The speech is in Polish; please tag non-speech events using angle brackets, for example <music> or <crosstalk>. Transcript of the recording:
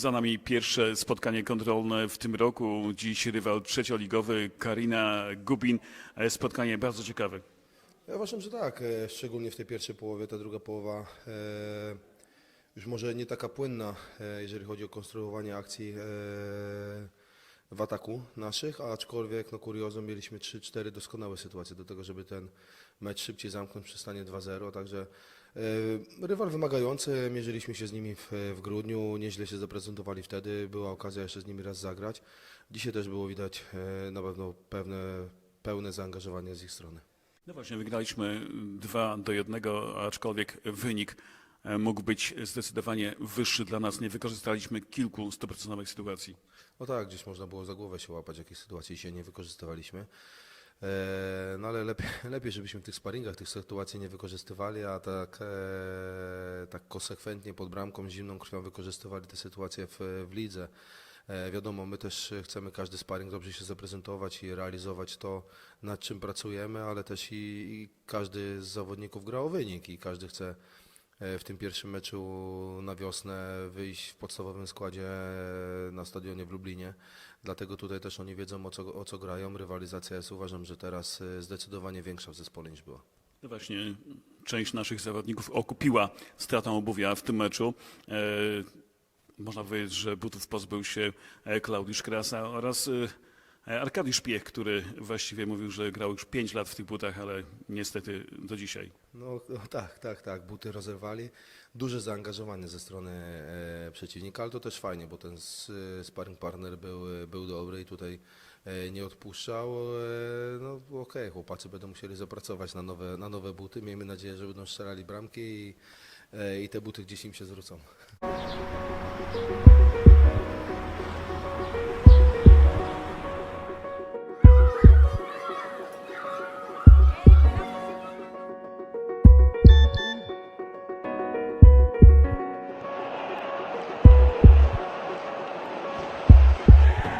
Za nami pierwsze spotkanie kontrolne w tym roku. Dziś rywal trzecioligowy Karina Gubin. Spotkanie bardzo ciekawe. Ja uważam, że tak, e, szczególnie w tej pierwszej połowie, ta druga połowa e, już może nie taka płynna, e, jeżeli chodzi o konstruowanie akcji w ataku naszych, aczkolwiek no kuriozum mieliśmy 3-4 doskonałe sytuacje do tego, żeby ten mecz szybciej zamknąć przy stanie 2-0, także rywal wymagający, mierzyliśmy się z nimi w, w grudniu, nieźle się zaprezentowali wtedy, była okazja jeszcze z nimi raz zagrać. Dzisiaj też było widać e, na pewno pewne, pełne zaangażowanie z ich strony. No właśnie, wygraliśmy 2 do 1, aczkolwiek wynik e, mógł być zdecydowanie wyższy dla nas. Nie wykorzystaliśmy kilku stuprocentowych sytuacji. No tak, gdzieś można było za głowę się łapać, jakiej sytuacji się nie wykorzystywaliśmy. E, No ale lepiej, <laughs> lepiej, żebyśmy w tych sparingach tych sytuacji nie wykorzystywali, a tak, e, tak konsekwentnie pod bramką, zimną krwią wykorzystywali te sytuacje w, w lidze. E, Wiadomo, my też chcemy każdy sparring dobrze się zaprezentować i realizować to, nad czym pracujemy, ale też i, i każdy z zawodników gra o wynik i każdy chce w tym pierwszym meczu na wiosnę wyjść w podstawowym składzie e, na stadionie w Lublinie. Dlatego tutaj też oni wiedzą o co, o co grają. Rywalizacja jest uważam, że teraz e, zdecydowanie większa w zespole niż była. No właśnie, część naszych zawodników okupiła stratą obuwia w tym meczu. E, można powiedzieć, że butów pozbył się e, Klaudiusz Krasa oraz e, Arkadiusz Piech, który właściwie mówił, że grał już 5 lat w tych butach, ale niestety do dzisiaj. No, no tak, tak, tak. Buty rozerwali. Duże zaangażowanie ze strony e, przeciwnika, ale to też fajnie, bo ten sparring partner był, był dobry i tutaj e, nie odpuszczał. E, no okej, chłopacy będą musieli zapracować na nowe, na nowe buty. Miejmy nadzieję, że będą strzelali bramki i, e, i te buty gdzieś im się zwrócą.